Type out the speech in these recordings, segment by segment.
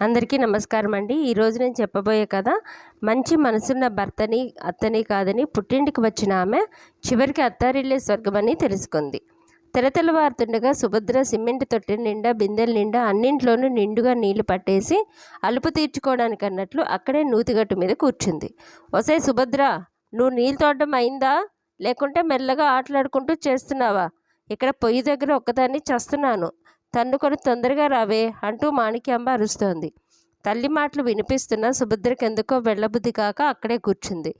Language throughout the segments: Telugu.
అందరికీ నమస్కారం అండి. ఈరోజు నేను చెప్పబోయే కథ మంచి మనసున్న భర్తని అత్తని కాదని పుట్టింటికి వచ్చిన ఆమె చివరికి అత్తారిల్లే స్వర్గమని తెలుసుకుంది. తెరతెలవారుతుండగా సుభద్ర సిమెంట్ తొట్టి నిండా బిందెల నిండా అన్నింట్లోనూ నిండుగా నీళ్ళు పట్టేసి అలుపు తీర్చుకోవడానికి అన్నట్లు అక్కడే నూతిగట్టు మీద కూర్చుంది. ఒసే సుభద్ర నువ్వు నీళ్ళు తోడడం అయిందా? లేకుంటే మెల్లగా ఆటలాడుకుంటూ చేస్తున్నావా? ఇక్కడ పొయ్యి దగ్గర ఒక్కదాన్ని చేస్తున్నాను. తన్నుకొని తొందరగా రావే అంటూ మాణిక్యాంబ అరుస్తోంది. తల్లి మాటలు వినిపిస్తున్న సుభద్రకి ఎందుకో వెళ్ళబుద్ధి కాక అక్కడే కూర్చుంది.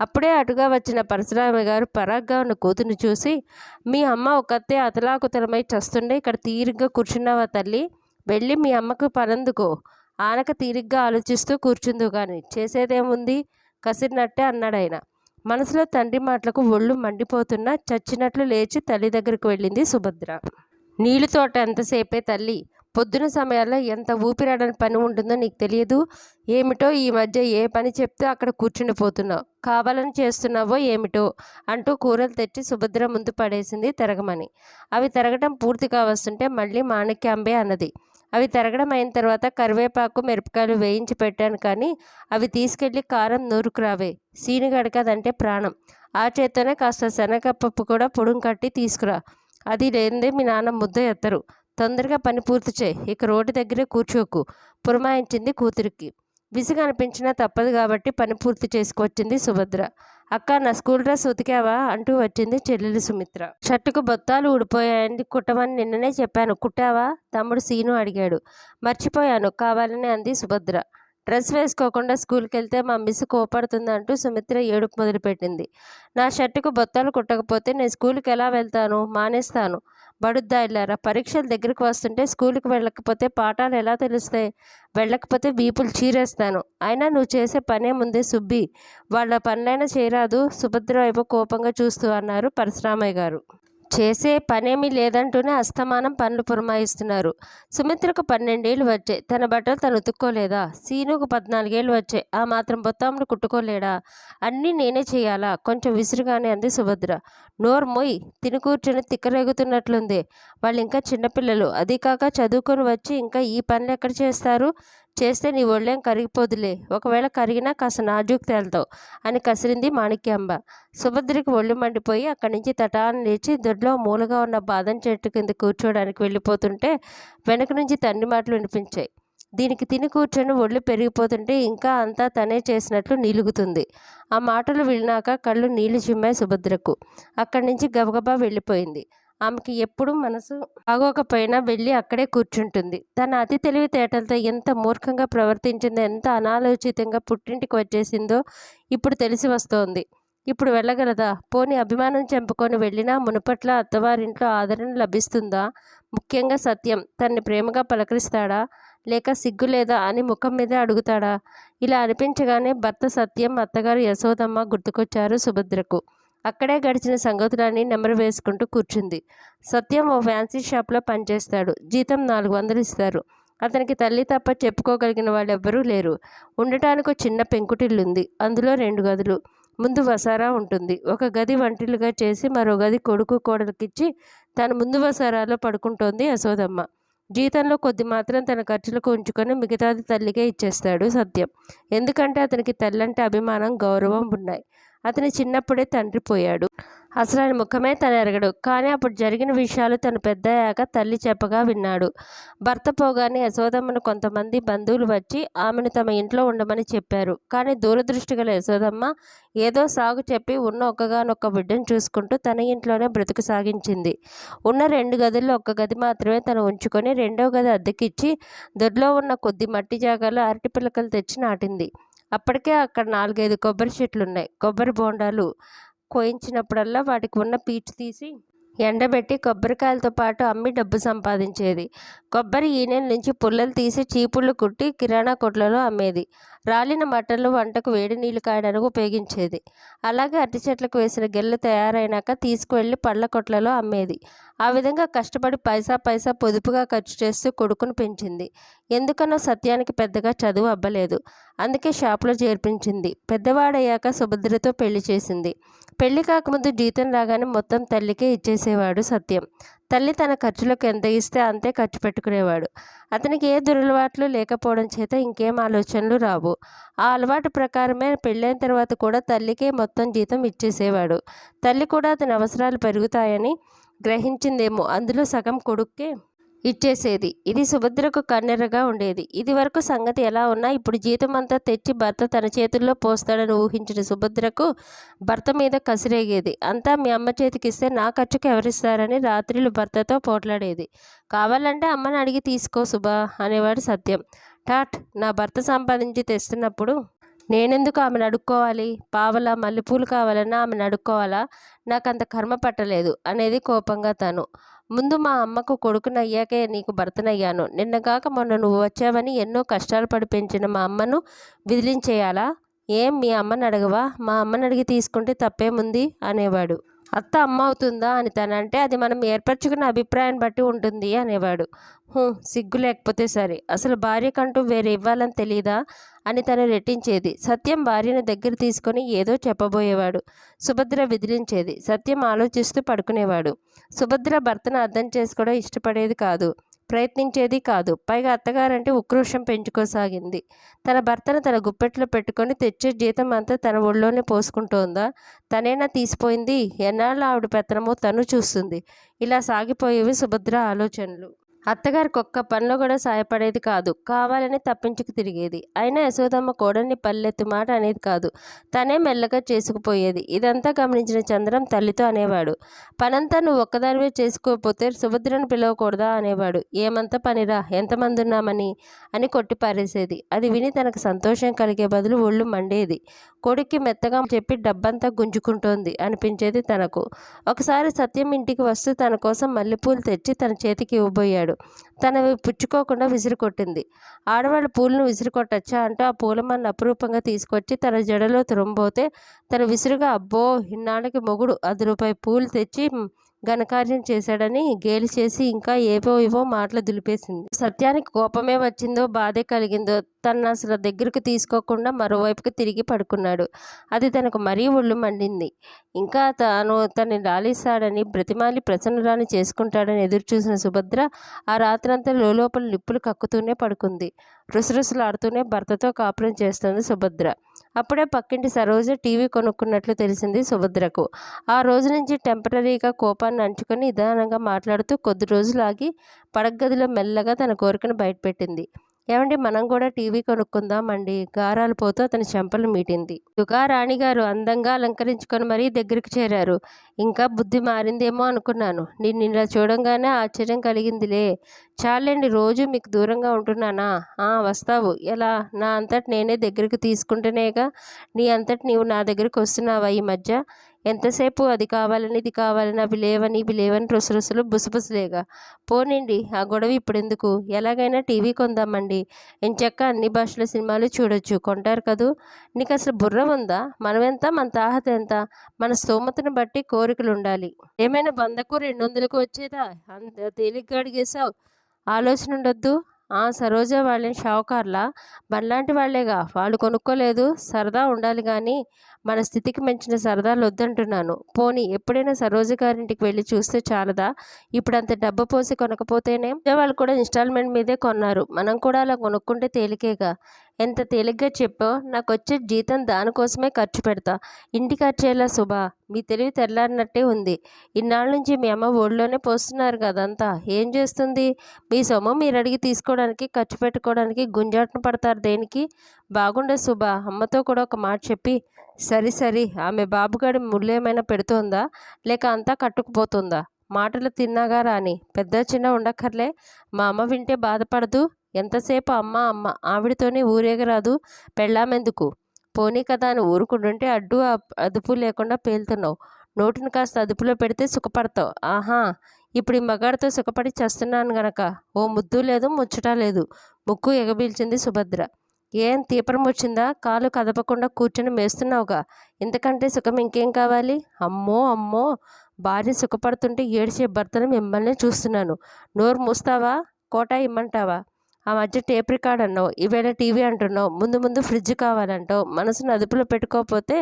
అప్పుడే అటుగా వచ్చిన పరశురామ గారు పరాగ్గా ఉన్న కూతుర్ని చూసి మీ అమ్మ ఒకతే అతలాకుతలమై చస్తుండే ఇక్కడ తీరిగ్గా కూర్చున్నావా తల్లి? వెళ్ళి మీ అమ్మకు పనందుకో. ఆనక తీరిగ్గా ఆలోచిస్తూ కూర్చుందు కానీ చేసేదేముంది? కసిరినట్టే అన్నాడు ఆయన. మనసులో తండ్రి మాటలకు ఒళ్ళు మండిపోతున్నా చచ్చినట్లు లేచి తల్లి దగ్గరకు వెళ్ళింది సుభద్ర. నీళ్ళు తోట ఎంతసేపే తల్లి? పొద్దున సమయాల్లో ఎంత ఊపిరాడని పని ఉంటుందో నీకు తెలియదు? ఏమిటో ఈ మధ్య ఏ పని చెప్తే అక్కడ కూర్చుండిపోతున్నావు? కావాలని చేస్తున్నావో ఏమిటో? అంటూ కూరలు తెచ్చి సుభద్ర ముందు పడేసింది తిరగమని. అవి తిరగటం పూర్తి కావస్తుంటే మళ్ళీ మాణిక్యాంబే అన్నది. అవి తిరగడం అయిన తర్వాత కరివేపాకు మిరపకాయలు వేయించి పెట్టాను కానీ అవి తీసుకెళ్ళి కారం నూరుకురావే సీనిగడక అదంటే ప్రాణం. ఆ చేత్తోనే కాస్త శనగపప్పు కూడా పొడుం కట్టి తీసుకురా. అది లేనిదే మీ నాన్న ముద్ద ఎత్తరు. తొందరగా పని పూర్తి చేయి. ఇక రోడ్డు దగ్గరే కూర్చోకు. పురమాయించింది కూతురికి. విసుగు అనిపించినా తప్పదు కాబట్టి పని పూర్తి చేసుకొచ్చింది సుభద్ర. అక్క నా స్కూల్ డ్రెస్ ఉతికావా? అంటూ వచ్చింది చెల్లెలు సుమిత్ర. షర్టుకు బొత్తాలు ఊడిపోయాయండి. కుట్టమని నిన్ననే చెప్పాను. కుట్టావా? తమ్ముడు సీను అడిగాడు. మర్చిపోయాను. కావాలని అంది సుభద్ర. డ్రెస్ వేసుకోకుండా స్కూల్కి వెళ్తే మా మిస్ కోపడుతుంది అంటూ సుమిత్ర ఏడుపు మొదలుపెట్టింది. నా షర్టుకు బొత్తాలు కుట్టకపోతే నేను స్కూల్కి ఎలా వెళ్తాను? మానేస్తాను. బడుద్దాయిలారా పరీక్షలు దగ్గరికి వస్తుంటే స్కూల్కి వెళ్ళకపోతే పాఠాలు ఎలా తెలుస్తాయి? వెళ్ళకపోతే వీపులు చీరేస్తాను. అయినా నువ్వు చేసే పనే ముందే సుబ్బి. వాళ్ళ పనులైనా చేయరాదు. సుభద్ర వైపు కోపంగా చూస్తూ అన్నారు పరశురామయ్య గారు. చేసే పనేమీ లేదంటూనే అస్తమానం పనులు పురమాయిస్తున్నారు. సుమిత్రకు పన్నెండేళ్ళు వచ్చాయి తన బట్టలు తను ఉతుక్కోలేదా? సీనుకు పద్నాలుగేళ్ళు వచ్చాయి ఆ మాత్రం బొత్తాములు కుట్టుకోలేడా? అన్నీ నేనే చేయాలా? కొంచెం విసురుగానే అంది సుభద్ర. నోరు మొయ్ తిని కూర్చొని తిక్కరేగుతున్నట్లుంది. వాళ్ళు ఇంకా చిన్నపిల్లలు అది కాక చదువుకొని వచ్చి ఇంకా ఈ పనులు ఎక్కడ చేస్తారు? చేస్తే నీ ఒళ్ళేం కరిగిపోదులే. ఒకవేళ కరిగినా కాస్త నాజూకు తేలుతావు అని కసిరింది మాణిక్యాంబ. సుభద్రకి ఒళ్ళు మండిపోయి అక్కడి నుంచి తటాన్ని లేచి దొడ్లో మూలగా ఉన్న బాదం చెట్టు కింద కూర్చోడానికి వెళ్ళిపోతుంటే వెనక నుంచి తండ్రి మాటలు వినిపించాయి. దీనికి తిని కూర్చొని ఒళ్ళు పెరిగిపోతుంటే ఇంకా అంతా తనే చేసినట్లు నిలుగుతుంది. ఆ మాటలు విన్నాక కళ్ళు నీళ్ళు చిమ్మాయి సుభద్రకు. అక్కడి నుంచి గబగబా వెళ్ళిపోయింది. ఆమెకి ఎప్పుడు మనసు బాగోకపోయినా వెళ్ళి అక్కడే కూర్చుంటుంది. తన అతి తెలివితేటలతో ఎంత మూర్ఖంగా ప్రవర్తించిందో ఎంత అనాలోచితంగా పుట్టింటికి వచ్చేసిందో ఇప్పుడు తెలిసి వస్తోంది. ఇప్పుడు వెళ్ళగలదా? పోని అభిమానం చంపుకొని వెళ్ళినా మునుపట్ల అత్తవారింట్లో ఆదరణ లభిస్తుందా? ముఖ్యంగా సత్యం. తన్ని ప్రేమగా పలకరిస్తాడా? లేక సిగ్గు లేదా అని ముఖం మీదే అడుగుతాడా? ఇలా అనిపించగానే భర్త సత్యం అత్తగారు యశోదమ్మ గుర్తుకొచ్చారు సుభద్రకు. అక్కడే గడిచిన సంగతులన్నీ నెమరు వేసుకుంటూ కూర్చుంది. సత్యం ఓ ఫ్యాన్సీ షాప్లో పనిచేస్తాడు. జీతం నాలుగు వందలు ఇస్తారు. అతనికి తల్లి తప్ప చెప్పుకోగలిగిన వాళ్ళు ఎవ్వరూ లేరు. ఉండటానికి ఒక చిన్న పెంకుటిల్లుంది. అందులో రెండు గదులు. ముందు వసారా ఉంటుంది. ఒక గది వంటిలుగా చేసి మరో గది కొడుకు కోడలికిచ్చి తన ముందు వసారాలో పడుకుంటోంది యశోదమ్మ. జీతంలో కొద్ది మాత్రం తన ఖర్చులకు ఉంచుకొని మిగతాది తల్లికే ఇచ్చేస్తాడు సత్యం. ఎందుకంటే అతనికి తల్లంటే అభిమానం గౌరవం ఉన్నాయి. అతని చిన్నప్పుడే తండ్రి పోయాడు. అసలు ఆయన ముఖమే తను ఎరగడు. కానీ అప్పుడు జరిగిన విషయాలు తను పెద్దయ్యాక తల్లి చెప్పగా విన్నాడు. భర్త పోగానే యశోదమ్మను కొంతమంది బంధువులు వచ్చి ఆమెను తమ ఇంట్లో ఉండమని చెప్పారు. కానీ దూరదృష్టి గల యశోదమ్మ ఏదో సాగు చెప్పి ఉన్న ఒక్కగానొక్క బిడ్డను చూసుకుంటూ తన ఇంట్లోనే బ్రతుకు సాగించింది. ఉన్న రెండు గదుల్లో ఒక్క గది మాత్రమే తను ఉంచుకొని రెండో గది అద్దెకిచ్చి దొడ్లో ఉన్న కొద్ది మట్టి జాగాలో అరటి పిల్లకలు తెచ్చి నాటింది. అప్పటికే అక్కడ నాలుగైదు కొబ్బరి చెట్లు ఉన్నాయి కొబ్బరి బోండాలు కోయించినప్పుడల్లా వాటికి ఉన్న పీచు తీసి ఎండబెట్టి కొబ్బరికాయలతో పాటు అమ్మి డబ్బు సంపాదించేది. కొబ్బరి ఈనెల నుంచి పుల్లలు తీసి చీపుళ్ళు కుట్టి కిరాణా కొట్లలో అమ్మేది. రాలిన మటన్లు వంటకు వేడి నీళ్ళు కాయడానికి ఉపయోగించేది. అలాగే అరటి చెట్లకు వేసిన గెల్లు తయారైనాక తీసుకువెళ్ళి పళ్ళ కొట్లలో అమ్మేది. ఆ విధంగా కష్టపడి పైసా పైసా పొదుపుగా ఖర్చు చేస్తూ కొడుకును పెంచింది. ఎందుకనో సత్యానికి పెద్దగా చదువు అబ్బలేదు. అందుకే షాప్లో చేర్పించింది. పెద్దవాడయ్యాక సుభద్రతో పెళ్ళి చేసింది. పెళ్ళి కాకముందు జీతం రాగానే మొత్తం తల్లికే ఇచ్చేసేవాడు సత్యం. తల్లి తన ఖర్చులకు ఎంత ఇస్తే అంతే ఖర్చు పెట్టుకునేవాడు. అతనికి ఏ దురలవాట్లు లేకపోవడం చేత ఇంకేం ఆలోచనలు రావు. ఆ అలవాటు ప్రకారమే పెళ్ళైన తర్వాత కూడా తల్లికే మొత్తం జీతం ఇచ్చేసేవాడు. తల్లి కూడా అతని అవసరాలు పెరుగుతాయని గ్రహించిందేమో. అందులో సగం కొడుక్కే ఇచ్చేసేది. ఇది సుభద్రకు కన్నెరగా ఉండేది. ఇది వరకు సంగతి ఎలా ఉన్నా ఇప్పుడు జీతం అంతా తెచ్చి భర్త తన చేతుల్లో పోస్తాడని ఊహించిన సుభద్రకు భర్త మీద కసిరేగేది. అంతా మీ అమ్మ చేతికిస్తే నా ఖర్చుకు ఎవరిస్తారని రాత్రిలు భర్తతో పోట్లాడేది. కావాలంటే అమ్మని అడిగి తీసుకో సుభా అనేవాడు సత్యం. టాట్ నా భర్త సంపాదించి తెస్తున్నప్పుడు నేనెందుకు ఆమెను అడుక్కోవాలి? పావలా మల్లెపూలు కావాలన్నా ఆమెను అడుక్కోవాలా? నాకు అంత కర్మ పట్టలేదు అనేది కోపంగా తను. ముందు మా అమ్మకు కొడుకునయ్యాకే నీకు భర్తనయ్యాను. నిన్నగాక మొన్న నువ్వు వచ్చావని ఎన్నో కష్టాలు పడి పెంచిన మా అమ్మను విదిలించేయాలా? ఏం మీ అమ్మని అడగవా? మా అమ్మని అడిగి తీసుకుంటే తప్పేముంది? అనేవాడు. అత్త అమ్మ అవుతుందా అని తనంటే అది మనం ఏర్పరచుకున్న అభిప్రాయం బట్టి ఉంటుంది అనేవాడు. "హూ, సిగ్గు లేకపోతే సరే. అసలు భార్యకంటూ వేరే ఇవ్వాలని తెలియదా అని తను రెట్టించేది. సత్యం భార్యను దగ్గర తీసుకొని ఏదో చెప్పబోయేవాడు. సుభద్ర విదిలించేది. సత్యం ఆలోచిస్తూ పడుకునేవాడు. సుభద్ర భర్తను అర్థం చేసుకోవడం ఇష్టపడేది కాదు. ప్రయత్నించేది కాదు. పైగా అత్తగారంటే ఉక్రోషం పెంచుకోసాగింది. తన భర్తను తన గుప్పెట్లో పెట్టుకొని తెచ్చే జీతం అంతా తన ఒళ్ళోనే పోసుకుంటోందా? తనేనా తీసిపోయింది? ఎన్నాళ్ళు ఆవిడ పెత్తనమో తను చూస్తుంది. ఇలా సాగిపోయేవి సుభద్ర ఆలోచనలు. అత్తగారికి ఒక్క పనిలో కూడా సాయపడేది కాదు. కావాలని తప్పించుకు తిరిగేది. అయినా యశోదమ్మ కోడల్ని పల్లెత్తు మాట అనేది కాదు. తనే మెల్లగా చేసుకుపోయేది. ఇదంతా గమనించిన చంద్రం తల్లితో అనేవాడు. పనంతా నువ్వు ఒక్కదానివే చేసుకోకపోతే సుభద్రను పిలవకూడదా అనేవాడు. ఏమంత పనిరా? ఎంతమంది ఉన్నామని అని కొట్టి పారేసేది. అది విని తనకు సంతోషం కలిగే బదులు ఒళ్ళు మండేది. కొడుక్కి మెత్తగా చెప్పి డబ్బంతా గుంజుకుంటోంది అనిపించేది తనకు. ఒకసారి సత్యం ఇంటికి వస్తూ తన కోసం మల్లెపూలు తెచ్చి తన చేతికి ఇవ్వబోయాడు. తనవి పుచ్చుకోకుండా విసిరి కొట్టింది ఆడవాళ్ళు పూలను విసిరి కొట్టచ్చా అంటూ ఆ పూలమాన్ని అపురూపంగా తీసుకొచ్చి తన జడలో తురుంబోతే తన విసురుగా అబ్బో ఇన్నాళ్ళకి మొగుడు అది రూపాయి పూలు తెచ్చి ఘనకార్యం చేశాడని గేలి చేసి ఇంకా ఏవో ఏవో మాటలు దులిపేసింది. సత్యానికి కోపమే వచ్చిందో బాధే కలిగిందో తను అసలు దగ్గరకు తీసుకోకుండా మరోవైపుకి తిరిగి పడుకున్నాడు. అది తనకు మరీ ఒళ్ళు మండింది. ఇంకా తాను తనని లాలిస్తాడని బ్రతిమాలి ప్రసన్నరాని చేసుకుంటాడని ఎదురు చూసిన సుభద్ర ఆ రాత్రంతా లోపల నిప్పులు కక్కుతూనే పడుకుంది. రుసరుసలాడుతూనే భర్తతో కాపురం చేస్తుంది సుభద్ర. అప్పుడే పక్కింటి సరోజ టీవీ కొనుక్కున్నట్లు తెలిసింది సుభద్రకు. ఆ రోజు నుంచి టెంపరీగా కోపాన్ని అంచుకొని నిదానంగా మాట్లాడుతూ కొద్ది రోజులు ఆగి పడగదిలో మెల్లగా తన కోరికను బయటపెట్టింది. ఏమండి మనం కూడా టీవీ కొనుక్కుందామండి. గారాలు పోతూ అతని చెంపలు మీటింది. యుగా రాణిగారు అందంగా అలంకరించుకొని మరీ దగ్గరికి చేరారు. ఇంకా బుద్ధి మారిందేమో అనుకున్నాను. నిన్ను ఇలా చూడంగానే ఆశ్చర్యం కలిగిందిలే. చాలండి రోజు మీకు దూరంగా ఉంటున్నానా? ఆ, వస్తావు. ఎలా? నా అంతటి నేనే దగ్గరికి తీసుకుంటేనేగా నీ అంతటి నీవు నా దగ్గరికి వస్తున్నావా ఈ మధ్య? ఎంతసేపు అది కావాలని ఇది కావాలని అవి లేవని ఇవి లేవని రుసరుసలు బుసబుసలేగా పోనండి ఆ గొడవ ఇప్పుడు ఎందుకు ఎలాగైనా టీవీ కొందామండి. ఎంచక్క అన్ని భాషల సినిమాలు చూడొచ్చు. కొంటారు కదూ? నీకు అసలు బుర్ర ఉందా? మనమెంత మన తాహత ఎంత? మన స్తోమతను బట్టి కోరికలు ఉండాలి ఏమైనా వందకు రెండు వందలకు వచ్చేదా? అంత తేలిగ్గా అడిగేశావు. ఆలోచన ఉండొద్దు. ఆ సరోజ వాళ్ళని షావుకార్లా? మనలాంటి వాళ్ళేగా? వాళ్ళు కొనుక్కోలేదు. సరదా ఉండాలి కానీ మన స్థితికి మించిన సరదాలు వద్దంటున్నాను పోనీ ఎప్పుడైనా సరోజ గారింటికి వెళ్ళి చూస్తే చాలదా? ఇప్పుడు అంత డబ్బు పోసి కొనకపోతేనే వాళ్ళు కూడా ఇన్స్టాల్మెంట్ మీదే కొన్నారు. మనం కూడా అలా కొనుక్కుంటే తేలికేగా? ఎంత తేలిగ్గా చెప్పో నాకు వచ్చే జీతం దానికోసమే ఖర్చు పెడతా. ఇంటి ఖర్చేలా శుభ? మీ తెలివి తెల్లారినట్టే ఉంది. ఇన్నాళ్ళ నుంచి మీ అమ్మ ఊళ్ళోనే పోస్తున్నారు కదంతా. ఏం చేస్తుంది? మీ సొమ్ము మీరు అడిగి తీసుకోవడానికి ఖర్చు పెట్టుకోవడానికి గుంజాటన పడతారు దేనికి? బాగుండే శుభ. అమ్మతో కూడా ఒక మాట చెప్పి సరి సరి. ఆమె బాబుగాడి ముళ్ళేమైనా పెడుతోందా? లేక అంతా కట్టుకుపోతుందా? మాటలు తిన్నాగా రాని పెద్ద చిన్న ఉండక్కర్లే. మా అమ్మ వింటే బాధపడదు. ఎంతసేపు అమ్మ అమ్మ ఆవిడతోనే ఊరేగరాదు? పెళ్ళామెందుకు? పోనీ కదా అని ఊరుకుంటుంటే అడ్డు అదుపు లేకుండా పేలుతున్నావు. నోటిని కాస్త అదుపులో పెడితే సుఖపడతావు. ఆహా! ఇప్పుడు ఈ మగాడితో సుఖపడి చేస్తున్నాను గనక. ఓ ముద్దు లేదు ముచ్చట లేదు. ముక్కు ఎగబీల్చింది సుభద్ర. ఏం తీపరం వచ్చిందా? కాలు కదపకుండా కూర్చొని మేస్తున్నావుగా. ఇంతకంటే సుఖం ఇంకేం కావాలి? అమ్మో అమ్మో! భార్య సుఖపడుతుంటే ఏడిచే భర్తను మిమ్మల్ని చూస్తున్నాను. నోరు మూస్తావా? కోట ఇమ్మంటావా? ఆ మధ్య టేప్ రికార్డ్ అన్నావు. ఈవేళ టీవీ అంటున్నావు. ముందు ముందు ఫ్రిడ్జ్ కావాలంటావు. మనసును అదుపులో పెట్టుకోకపోతే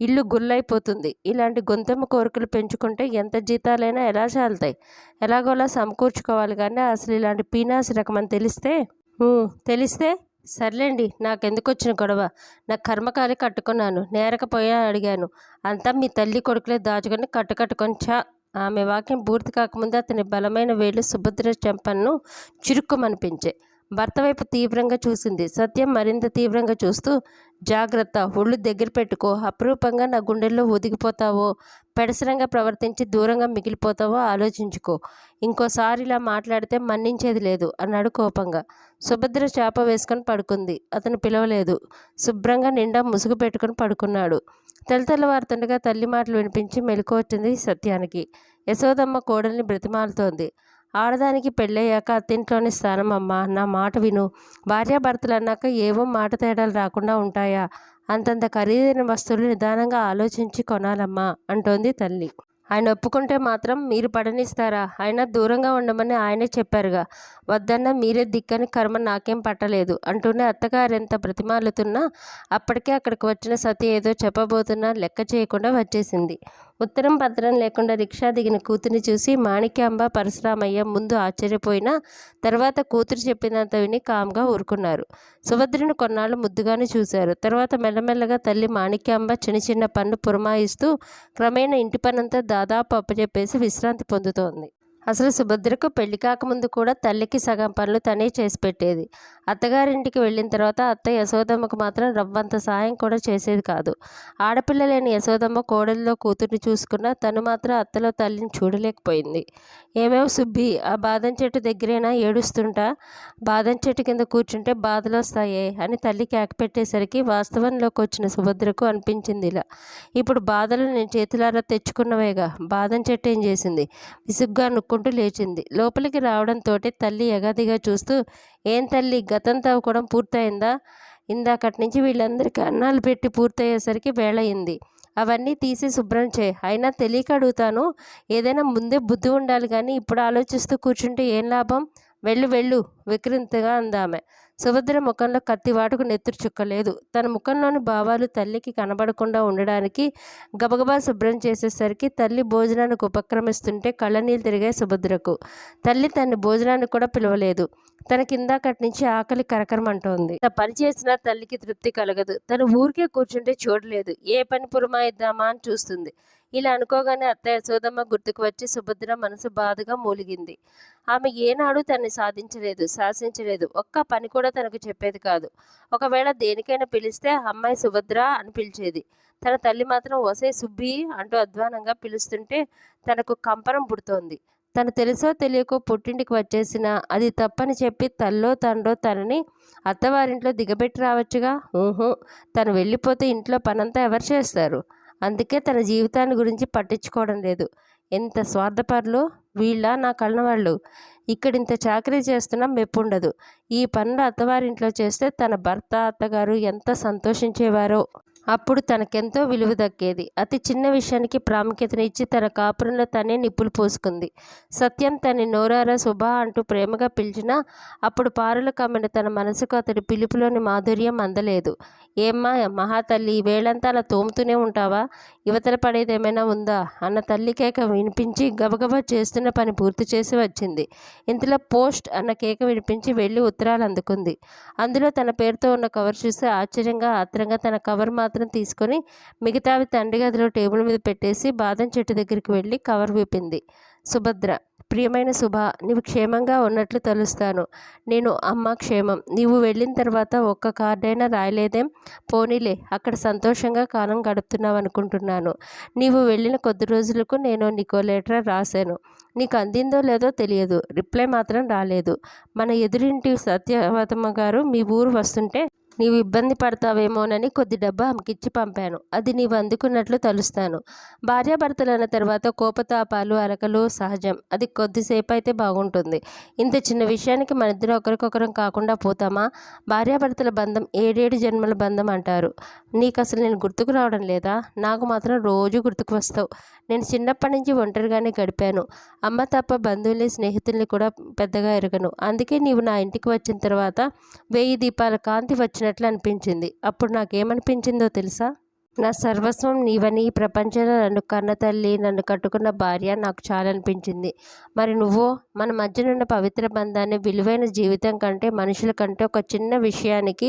ఇల్లు గుల్లైపోతుంది. ఇలాంటి గొంతెమ్మ కోరికలు పెంచుకుంటే ఎంత జీతాలైనా ఎలా చాలుతాయి? ఎలాగోలా సమకూర్చుకోవాలి కానీ అసలు ఇలాంటి పీనాసి రకం అని తెలిస్తే తెలిస్తే? సర్లేండి నాకెందుకు వచ్చిన గొడవ? నా కర్మకాలి కట్టుకున్నాను నేరకపోయా అడిగాను. అంతా మీ తల్లి కొడుకులే దాచుకొని కట్టుకట్టుకొని చా. ఆమె వాక్యం పూర్తి కాకముందే అతని బలమైన వేళ్ళు సుభద్ర చెంపన్ను చిరుక్కుమనిపించే భర్త వైపు తీవ్రంగా చూసింది. సత్యం మరింత తీవ్రంగా చూస్తూ జాగ్రత్త ఒళ్ళు దగ్గర పెట్టుకో. అపురూపంగా నా గుండెల్లో ఒదిగిపోతావో పెడసరంగా ప్రవర్తించి దూరంగా మిగిలిపోతావో ఆలోచించుకో. ఇంకోసారి ఇలా మాట్లాడితే మన్నించేది లేదు అన్నాడు కోపంగా. సుభద్ర చేప వేసుకొని పడుకుంది. అతను పిలవలేదు. శుభ్రంగా నిండా ముసుగు పెట్టుకొని పడుకున్నాడు. తెల్ల తెల్లవారుతుండగా తల్లి మాటలు వినిపించి మెలకు వచ్చింది సత్యానికి. యశోదమ్మ కోడల్ని బ్రతిమాలుతోంది. ఆడదానికి పెళ్ళయ్యాక అత్తింట్లోని స్థానం అమ్మ నా మాట విను. భార్యాభర్తలు అన్నాక ఏవో మాట తేడాలు రాకుండా ఉంటాయా? అంతంత ఖరీదైన వస్తువులు నిదానంగా ఆలోచించి కొనాలమ్మా అంటోంది తల్లి. ఆయన ఒప్పుకుంటే మాత్రం మీరు పడనిస్తారా? ఆయన దూరంగా ఉండమని ఆయనే చెప్పారుగా. వద్దన్న మీరే దిక్కని కర్మ నాకేం పట్టలేదు అంటూనే అత్తగారు ఎంత ప్రతిమాలుతున్నా అప్పటికే అక్కడికి వచ్చిన సతి ఏదో చెప్పబోతున్నా లెక్క చేయకుండా వచ్చేసింది. ఉత్తరం పత్రం లేకుండా రిక్షా దిగిన కూతురిని చూసి మాణిక్యాంబ పరశురామయ్య ముందు ఆశ్చర్యపోయినా తర్వాత కూతురు చెప్పినంత విని కామ్గా ఊరుకున్నారు. సుభద్రను కొన్నాళ్ళు ముద్దుగానే చూశారు. తర్వాత మెల్లమెల్లగా తల్లి మాణిక్యాంబ చిన్న చిన్న పన్ను పురమాయిస్తూ క్రమేణా ఇంటి పనంతా దాదాపు అప్పచెప్పేసి విశ్రాంతి పొందుతోంది. అసలు సుభద్రకు పెళ్ళి కాకముందు కూడా తల్లికి సగం పనులు తనే చేసి పెట్టేది. అత్తగారింటికి వెళ్ళిన తర్వాత అత్త యశోదమ్మకు మాత్రం రవ్వంత సాయం కూడా చేసేది కాదు. ఆడపిల్ల లేని యశోదమ్మ కోడలిలో కూతుర్ని చూసుకున్నా తను మాత్రం అత్తలో తల్లిని చూడలేకపోయింది. ఏమేమో సుబ్బి ఆ బాదం చెట్టు దగ్గరైనా ఏడుస్తుంటా? బాదం చెట్టు కింద కూర్చుంటే బాధలు వస్తాయే అని తల్లి కేకపెట్టేసరికి వాస్తవంలోకి వచ్చిన సుభద్రకు అనిపించింది ఇలా. ఇప్పుడు బాధలు నేను చేతులారా తెచ్చుకున్నవేగా? బాదం చెట్టు ఏం చేసింది? విసుగ్గా నుక్కుంటూ లేచింది. లోపలికి రావడంతో తల్లి ఎగాదిగా చూస్తూ ఏం తల్లి గతం తవ్వుకోవడం పూర్తయిందా? ఇందాకటి నుంచి వీళ్ళందరికీ అన్నాలు పెట్టి పూర్తయ్యేసరికి వేళయింది. అవన్నీ తీసి శుభ్రం చేయి. అయినా తెలియక అడుగుతాను ఏదైనా ముందే బుద్ధి ఉండాలి కానీ ఇప్పుడు ఆలోచిస్తూ కూర్చుంటే ఏం లాభం? వెళ్ళు వెళ్ళు వికృంతగా అందామె. సుభద్ర ముఖంలో కత్తివాటుకు నెత్తురు చుక్కలేదు. తన ముఖంలోని భావాలు తల్లికి కనబడకుండా ఉండడానికి గబగబా శుభ్రం చేసేసరికి తల్లి భోజనానికి ఉపక్రమిస్తుంటే కళ్ళనీళ్ళు తిరిగాయి సుభద్రకు. తల్లి తన్ని భోజనానికి కూడా పిలవలేదు. తన కిందాకటి నుంచి ఆకలి కరకరమంటోంది. తన పని చేసినా తల్లికి తృప్తి కలగదు. తను ఊరికే కూర్చుంటే చూడలేదు. ఏ పని పురమాయిద్దామా అని చూస్తుంది. ఇలా అనుకోగానే అత్త యశోదమ్మ గుర్తుకు వచ్చి సుభద్ర మనసు బాధగా మూలిగింది. ఆమె ఏనాడు తన్ని సాధించలేదు శాసించలేదు. ఒక్క పని కూడా తనకు చెప్పేది కాదు. ఒకవేళ దేనికైనా పిలిస్తే అమ్మాయి సుభద్ర అని పిలిచేది. తన తల్లి మాత్రం ఒసే సుబ్బి అంటూ అధ్వానంగా పిలుస్తుంటే తనకు కంపనం పుడుతోంది. తను తెలుసో తెలియకో పుట్టింటికి వచ్చేసిన అది తప్పని చెప్పి తల్లో తండ్రో తనని అత్తవారింట్లో దిగబెట్టి రావచ్చుగా? ఊహు. తను వెళ్ళిపోతే ఇంట్లో పనంతా ఎవరు చేస్తారు? అందుకే తన జీవితాన్ని గురించి పట్టించుకోవడం లేదు. ఎంత స్వార్థపరులు వీళ్ళ నా కళ్ళవాళ్ళు. ఇక్కడ ఇంత చాకరీ చేస్తున్నా మెప్పుండదు. ఈ పనులు అత్తవారింట్లో చేస్తే తన భర్త అత్తగారు ఎంత సంతోషించేవారో. అప్పుడు తనకెంతో విలువ దక్కేది. అతి చిన్న విషయానికి ప్రాముఖ్యతనిచ్చి తన కాపురంలో తనే నిప్పులు పోసుకుంది. సత్యం తన నోరారా శుభ అంటూ ప్రేమగా పిలిచినా అప్పుడు పారులు కమ్మిన తన మనసుకు అతడి పిలుపులోని మాధుర్యం అందలేదు. ఏమ్మా మహాతల్లి వేళంతా అలా తోముతూనే ఉంటావా? యువతల పడేది ఏమైనా ఉందా? అన్న తల్లి కేక వినిపించి గబగబా చేస్తున్న పని పూర్తి చేసి వచ్చింది. ఇంతలో పోస్ట్ అన్న కేక వినిపించి వెళ్ళి ఉత్తరాలు అందుకుంది. అందులో తన పేరుతో ఉన్న కవర్ చూస్తే ఆశ్చర్యంగా ఆత్రంగా తన కవర్ మాత్రం తీసుకొని మిగతావి తండ్రి గదిలో టేబుల్ మీద పెట్టేసి బాదం చెట్టు దగ్గరికి వెళ్ళి కవర్ విప్పింది. సుభద్ర ప్రియమైన శుభ నీవు క్షేమంగా ఉన్నట్లు తలుస్తాను. నేను అమ్మ క్షేమం. నీవు వెళ్ళిన తర్వాత ఒక్క కార్డైనా రాయలేదేం? పోనీలే అక్కడ సంతోషంగా కాలం గడుపుతున్నావు అనుకుంటున్నాను. నీవు వెళ్ళిన కొద్ది రోజులకు నేను నీకో లెటర్ రాశాను. నీకు అందిందో లేదో తెలియదు. రిప్లై మాత్రం రాలేదు. మన ఎదురింటి సత్యవతమ్మ గారు మీ ఊరు వస్తుంటే నీవు ఇబ్బంది పడతావేమోనని కొద్ది డబ్బు ఆమెకిచ్చి పంపాను. అది నీవు అందుకున్నట్లు తలుస్తాను. భార్యాభర్తలు తర్వాత కోపతాపాలు అరకలు సహజం. అది కొద్దిసేపు అయితే బాగుంటుంది. ఇంత చిన్న విషయానికి మన ఇద్దరు ఒకరికొకరం కాకుండా పోతామా? భార్యాభర్తల బంధం ఏడేడు జన్మల బంధం అంటారు. నీకు అసలు నేను గుర్తుకు రావడం లేదా? నాకు మాత్రం రోజు గుర్తుకు వస్తావు. నేను చిన్నప్పటి నుంచి ఒంటరిగానే గడిపాను. అమ్మ తప్ప బంధువుల్ని స్నేహితుల్ని కూడా పెద్దగా ఎరగను. అందుకే నీవు నా ఇంటికి వచ్చిన తర్వాత వెయ్యి దీపాల కాంతి వచ్చిన చేసినట్లు అనిపించింది. అప్పుడు నాకేమనిపించిందో తెలుసా? నా సర్వస్వం నీవని ఈ ప్రపంచంలో నన్ను కన్న తల్లి నన్ను కట్టుకున్న భార్య నాకు చాలా అనిపించింది మరి నువ్వు? మన మధ్యనున్న పవిత్ర బంధాన్ని విలువైన జీవితం కంటే మనుషుల కంటే ఒక చిన్న విషయానికి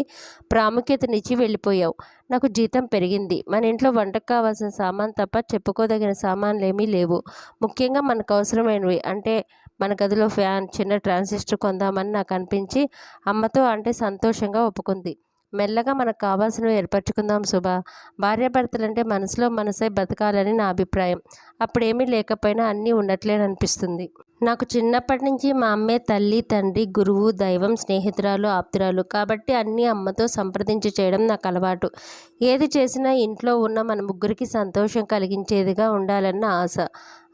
ప్రాముఖ్యతనిచ్చి వెళ్ళిపోయావు. నాకు జీతం పెరిగింది. మన ఇంట్లో వంటకు కావాల్సిన సామాన్ తప్ప చెప్పుకోదగిన సామాన్లు ఏమీ లేవు. ముఖ్యంగా మనకు అవసరమైనవి. అంటే మన గదిలో ఫ్యాన్ చిన్న ట్రాన్సిస్టర్ కొందామని నాకు అనిపించి అమ్మతో అంటే సంతోషంగా ఒప్పుకుంది. మెల్లగా మనకు కావాల్సినవి ఏర్పరచుకుందాం శుభ భార్యాభర్తలంటే మనసులో మనసే బతకాలని నా అభిప్రాయం. అప్పుడేమీ లేకపోయినా అన్నీ ఉన్నట్లేననిపిస్తుంది నాకు చిన్నప్పటి నుంచి మా అమ్మే తల్లి తండ్రి గురువు దైవం స్నేహితురాలు ఆప్తురాలు కాబట్టి అన్నీ అమ్మతో సంప్రదించి చేయడం నాకు అలవాటు. ఏది చేసినా ఇంట్లో ఉన్న మన ముగ్గురికి సంతోషం కలిగించేదిగా ఉండాలన్న ఆశ.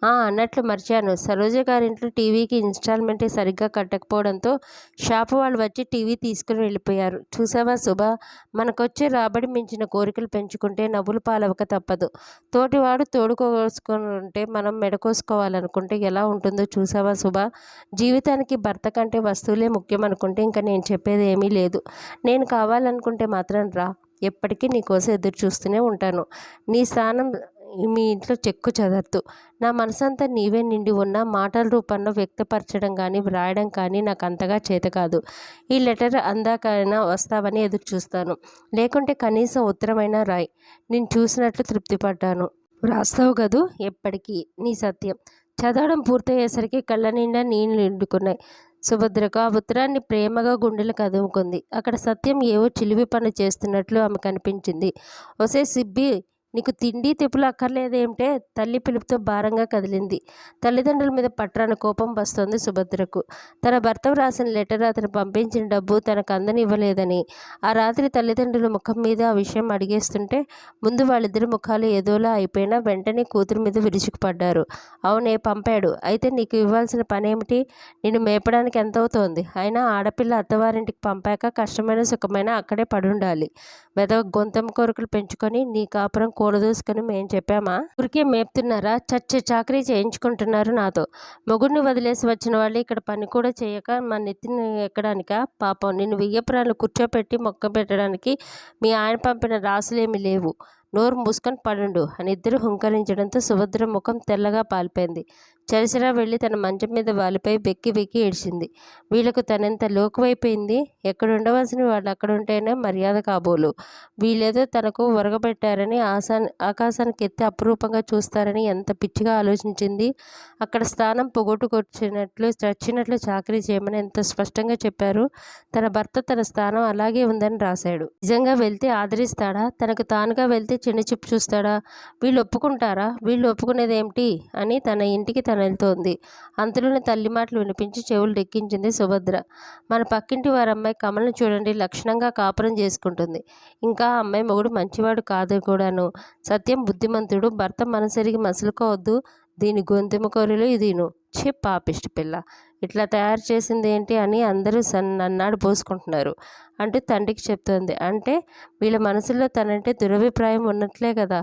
ఆ అన్నట్లు మర్చాను. సరోజ గారింట్లో టీవీకి ఇన్స్టాల్మెంట్ సరిగ్గా కట్టకపోవడంతో షాపు వాళ్ళు వచ్చి టీవీ తీసుకుని వెళ్ళిపోయారు. చూసావా శుభ? మనకొచ్చే రాబడి మించిన కోరికలు పెంచుకుంటే నవ్వులు పాలవక తప్పదు. తోటివాడు తోడుకోసుకొని ఉంటే మనం మెడకోసుకోవాలనుకుంటే ఎలా ఉంటుందో చూసావా శుభ? జీవితానికి భర్త కంటే వస్తువులే ముఖ్యం అనుకుంటే ఇంకా నేను చెప్పేది ఏమీ లేదు. నేను కావాలనుకుంటే మాత్రం రా. ఎప్పటికీ నీకోసం ఎదురు చూస్తూనే ఉంటాను. నీ స్థానం మీ ఇంట్లో చెక్కు చెదరదు. నా మనసంతా నీవే నిండి ఉన్న మాటల రూపంలో వ్యక్తపరచడం కానీ వ్రాయడం కానీ నాకు అంతగా చేత కాదు. ఈ లెటర్ అందాకైనా వస్తావని ఎదురు చూస్తాను. లేకుంటే కనీసం ఉత్తరమైనా రాయ్. నేను చూసినట్లు తృప్తిపడ్డాను. వ్రాస్తావు కదూ? ఎప్పటికీ. నీ సత్యం. చదవడం పూర్తయ్యేసరికి కళ్ళ నిండా నీళ్ళు నిండుకున్నాయి. సుభద్రకు ఆ ఉత్తరాన్ని ప్రేమగా గుండెలు కదుముకుంది. అక్కడ సత్యం ఏవో చిలిపి పని చేస్తున్నట్లు ఆమె కనిపించింది. ఒసే సిబ్బి నీకు తిండి తిప్పులు అక్కర్లేదేమిటే తల్లి పిలుపుతో భారంగా కదిలింది. తల్లిదండ్రుల మీద పట్టరాని కోపం వస్తోంది సుభద్రకు. తన భర్త రాసిన లెటర్ అతను పంపించిన డబ్బు తనకు అందనివ్వలేదని. ఆ రాత్రి తల్లిదండ్రుల ముఖం మీద ఆ విషయం అడిగేస్తుంటే ముందు వాళ్ళిద్దరి ముఖాలు ఏదోలా అయిపోయినా వెంటనే కూతురు మీద విరుచుకుపడ్డారు. అవునే పంపాడు. అయితే నీకు ఇవ్వాల్సిన పని ఏమిటి నిన్ను మేపడానికి ఎంత అవుతోంది అయినా ఆడపిల్ల అత్తవారింటికి పంపాక కష్టమైన సుఖమైన అక్కడే పడుండాలి. వెదవ గొంతం కోరికలు పెంచుకొని నీ కాపురం కూడదూసుకొని మేము చెప్పామా? ఊరికే మేపుతున్నారా చచ్చ చాకరీ చేయించుకుంటున్నారు నాతో. మొగుడిని వదిలేసి వచ్చిన వాళ్ళు ఇక్కడ పని కూడా చేయక మా నెత్తిని ఎక్కడానిక పాపం నిన్ను వియ్యపురాలు కూర్చోపెట్టి మొక్క పెట్టడానికి మీ ఆయన పంపిన రాసులేమి లేవు. నోరు మూసుకొని పడుండు. అని ఇద్దరు హుంకరించడంతో సుభద్ర ముఖం తెల్లగా పాలిపోయింది. చరిసరా వెళ్ళి తన మంచం మీద వాలిపోయి బెక్కి బెక్కి ఏడ్చింది. వీళ్ళకు తనెంత లోకువైపోయింది? ఎక్కడ ఉండవలసిన వాళ్ళు అక్కడ ఉంటేనే మర్యాద కాబోలు. వీళ్ళేదో తనకు ఒరగబెట్టారని ఆశా ఆకాశానికి ఎత్తి అపురూపంగా చూస్తారని ఎంత పిచ్చిగా ఆలోచించింది? అక్కడ స్థానం పొగొట్టుకొచ్చినట్లు చచ్చినట్లు చాకరీ చేయమని ఎంత స్పష్టంగా చెప్పారు? తన భర్త తన స్థానం అలాగే ఉందని రాశాడు. నిజంగా వెళ్తే ఆదరిస్తాడా? తనకు తానుగా వెళ్తే చిన్న చూపు చూస్తాడా? వీళ్ళు ఒప్పుకుంటారా? వీళ్ళు ఒప్పుకునేది ఏమిటి? అని తన ఇంటికి తన వెళ్తోంది. అంతలోనే తల్లి మాటలు వినిపించి చెవులు డెక్కించింది సుభద్ర. మన పక్కింటి వారి అమ్మాయి కమల్ని చూడండి లక్షణంగా కాపురం చేసుకుంటుంది. ఇంకా ఆ అమ్మాయి మొగుడు మంచివాడు కాదు కూడాను. సత్యం బుద్ధిమంతుడు భర్త మనసరిగి మసులుకోవద్దు. దీని గొంతుమ కోరిలో ఇదిను. ఛీ పాపిష్టి పిల్ల. ఇట్లా తయారు చేసింది ఏంటి అని అందరూ నన్నాడు పోసుకుంటున్నారు. అంటూ తండ్రికి చెప్తోంది. అంటే వీళ్ళ మనసులో తనంటే దురభిప్రాయం ఉన్నట్లే కదా.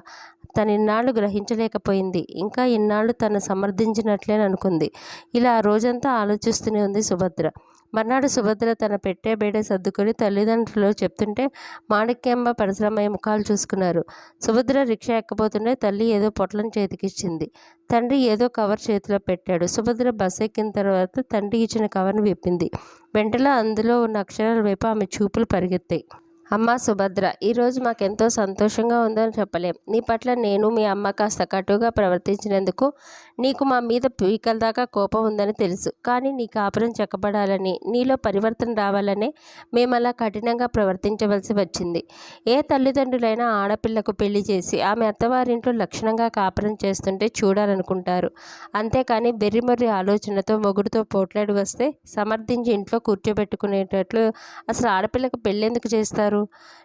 తను ఇన్నాళ్ళు గ్రహించలేకపోయింది. ఇంకా ఇన్నాళ్ళు తను సమర్థించినట్లే అనుకుంది. ఇలా ఆ రోజంతా ఆలోచిస్తూనే ఉంది సుభద్ర. మర్నాడు సుభద్ర తన పెట్టే బేడే సర్దుకొని తల్లిదండ్రులు చెప్తుంటే మాణిక్యంబ పరిశ్రమయ్య ముఖాలు చూసుకున్నారు. సుభద్ర రిక్షా ఎక్కబోతుంటే తల్లి ఏదో పొట్లం చేతికిచ్చింది. తండ్రి ఏదో కవర్ చేతిలో పెట్టాడు. సుభద్ర బస్ ఎక్కిన తర్వాత తండ్రి ఇచ్చిన కవర్ను విప్పింది. వెంటనే అందులో ఉన్న అక్షరాల వైపు ఆమె చూపులు పరిగెత్తాయి. అమ్మా సుభద్ర ఈరోజు మాకెంతో సంతోషంగా ఉందని చెప్పలేం. నీ పట్ల నేను మీ అమ్మ కాస్త కటుగా ప్రవర్తించినందుకు నీకు మా మీద పీకల దాకా కోపం ఉందని తెలుసు. కానీ నీ కాపురం చెక్కబడాలని నీలో పరివర్తన రావాలనే మేము అలా కఠినంగా ప్రవర్తించవలసి వచ్చింది. ఏ తల్లిదండ్రులైనా ఆడపిల్లకు పెళ్ళి చేసి ఆమె అత్తవారింట్లో లక్షణంగా కాపురం చేస్తుంటే చూడాలనుకుంటారు. అంతేకాని బెర్రిమర్రి ఆలోచనతో మొగుడుతో పోట్లాడి వస్తే సమర్థించి ఇంట్లో కూర్చోబెట్టుకునేటట్లు అసలు ఆడపిల్లకు పెళ్ళెందుకు చేస్తారు?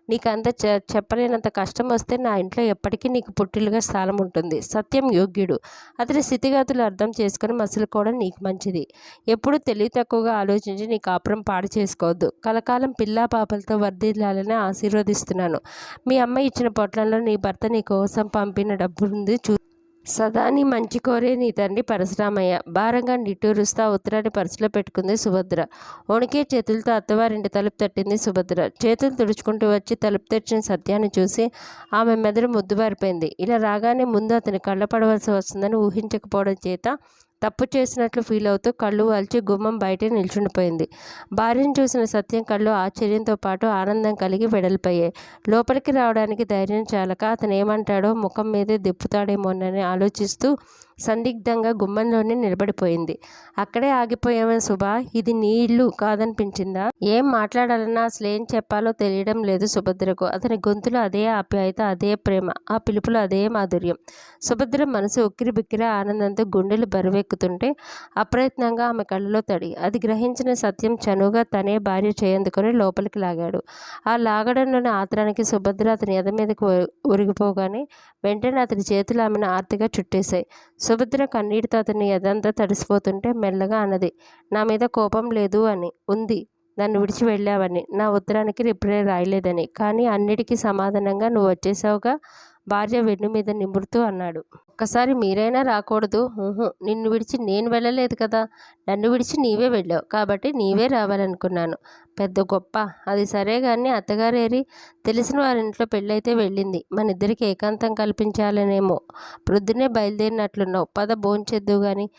నీకు అంత చె చెప్పలేనంత కష్టం వస్తే నా ఇంట్లో ఎప్పటికీ నీకు పుట్టిలుగా స్థానం ఉంటుంది. సత్యం యోగ్యుడు. అతని స్థితిగతులు అర్థం చేసుకొని మసులుకోవడం నీకు మంచిది. ఎప్పుడు తెలివి తక్కువగా ఆలోచించి నీ కాపురం పాడు చేసుకోవద్దు. కలకాలం పిల్లా పాపలతో వర్ధిల్లాలని ఆశీర్వదిస్తున్నాను. మీ అమ్మ ఇచ్చిన పొట్లంలో నీ భర్త నీ కోసం పంపిన డబ్బు ఉంది చూ సదా నీ మంచి కోరే నీ తండ్రి పరశురామయ్య. భారంగా నిట్టూరుస్తా ఉత్తరాన్ని పర్సులో పెట్టుకుంది సుభద్ర. వణికే చేతులతో అత్తవారింటి తలుపు తట్టింది సుభద్ర. చేతులు తుడుచుకుంటూ వచ్చి తలుపు తెరిచిన సత్యాన్ని చూసి ఆమె మెదడు ముద్దుబారిపోయింది. ఇలా రాగానే ముందు అతని కళ్ళపడవలసి వస్తుందని ఊహించకపోవడం చేత తప్పు చేసినట్లు ఫీల్ అవుతూ కళ్ళు వాల్చి గుమ్మం బయటే నిల్చుండిపోయింది. భార్యను చూసిన సత్యం కళ్ళు ఆశ్చర్యంతో పాటు ఆనందం కలిగి వెడల్పోయాయి. లోపలికి రావడానికి ధైర్యం చాలక అతను ఏమంటాడో ముఖం మీదే దిప్పుతాడేమోనని ఆలోచిస్తూ సందిగ్ధంగా గుమ్మంలోనే నిలబడిపోయింది. అక్కడే ఆగిపోయామని శుభ ఇది నీ ఇల్లు కాదనిపించిందా? ఏం మాట్లాడాలన్నా అసలు ఏం చెప్పాలో తెలియడం లేదు సుభద్రకు. అతని గొంతులో అదే ఆప్యాయత అదే ప్రేమ ఆ పిలుపులో అదే మాధుర్యం. సుభద్ర మనసు ఉక్కిరి బిక్కిరి ఆనందంతో గుండెలు బరువెక్కుతుంటే అప్రయత్నంగా ఆమె కళ్ళలో తడి. అది గ్రహించిన సత్యం చనువుగా తనే భార్య చేయందుకొని లోపలికి లాగాడు. ఆ లాగడంలోని ఆత్రానికి సుభద్ర అతని ఎద మీదకు ఉరిగిపోగానే వెంటనే అతని చేతులు ఆమెను ఆర్తిగా చుట్టేశాయి. సుభద్ర కన్నీటితో అతని ఎదంతా తడిసిపోతుంటే మెల్లగా అన్నది నా మీద కోపం లేదు అని ఉంది నన్ను విడిచి వెళ్ళావని. నా ఉత్తరానికి రిప్లై రాయలేదని. కానీ అన్నిటికీ సమాధానంగా నువ్వు వచ్చేసావుగా? భార్య వెన్ను మీద నిమురుతూ అన్నాడు. ఒక్కసారి మీరైనా రాకూడదు. ఊహు నిన్ను విడిచి నేను వెళ్ళలేదు కదా. నన్ను విడిచి నీవే వెళ్ళావు. కాబట్టి నీవే రావాలనుకున్నాను. పెద్ద గొప్ప. అది సరే కానీ అత్తగారేరి తెలిసిన వారింట్లో పెళ్ళైతే వెళ్ళింది. మన ఇద్దరికి ఏకాంతం కల్పించాలనేమో. ప్రొద్దునే బయలుదేరినట్లున్నావు. పద భోంచేద్దు కానీ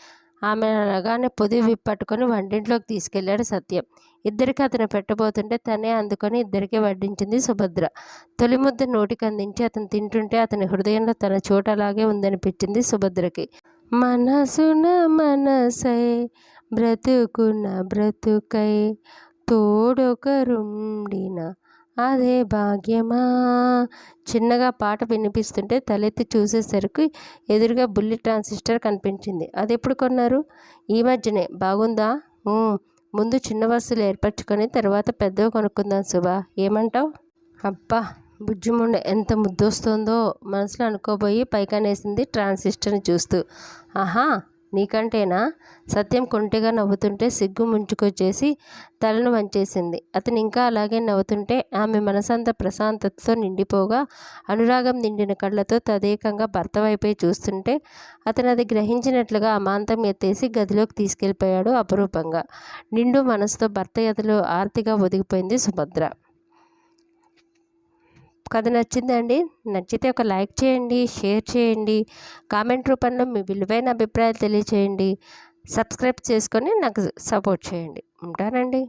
ఆమె అనగానే పొది విప్పట్టుకొని వంటింట్లోకి తీసుకెళ్ళాడు సత్యం. ఇద్దరికి అతను పెట్టబోతుంటే తనే అందుకొని ఇద్దరికి వడ్డించింది సుభద్ర. తొలి ముద్ద నోటికి అందించి అతను తింటుంటే అతని హృదయంలో తన చోట అలాగే ఉందనిపించింది సుభద్రకి. మనసున మనసై బ్రతుకున బ్రతుకై తోడొకరుండిన అదే భాగ్యమా? చిన్నగా పాట వినిపిస్తుంటే తలెత్తి చూసేసరికి ఎదురుగా బుల్లి ట్రాన్సిస్టర్ కనిపించింది. అది ఎప్పుడు కొన్నారు? ఈ మధ్యనే. బాగుందా? ముందు చిన్న వస్తువులు ఏర్పరచుకొని తర్వాత పెద్దవి కొనుక్కుందాం శుభా ఏమంటావు? అబ్బా బుజ్జిముండ ఎంత ముద్దొస్తుందో. మనసులో అనుకోబోయి పైకానేసింది ట్రాన్సిస్టర్ని చూస్తూ. ఆహా నీకంటేనా? సత్యం కొంటెగా నవ్వుతుంటే సిగ్గు ముంచుకొచ్చేసి తలను వంచేసింది. అతను ఇంకా అలాగే నవ్వుతుంటే ఆమె మనసంతా ప్రశాంతతతో నిండిపోగా అనురాగం నిండిన కళ్ళతో తదేకంగా భర్త వైపే చూస్తుంటే అతను అది గ్రహించినట్లుగా అమాంతం ఎత్తేసి గదిలోకి తీసుకెళ్ళిపోయాడు అపరూపంగా. నిండు మనసుతో భర్త ఎదలో ఆర్తిగా ఒదిగిపోయింది సుభద్ర. కథ నచ్చిందండి. నచ్చితే ఒక లైక్ చేయండి షేర్ చేయండి. కామెంట్ రూపంలో మీ విలువైన అభిప్రాయాలు తెలియచేయండి. సబ్స్క్రైబ్ చేసుకొని నాకు సపోర్ట్ చేయండి. ఉంటానండి.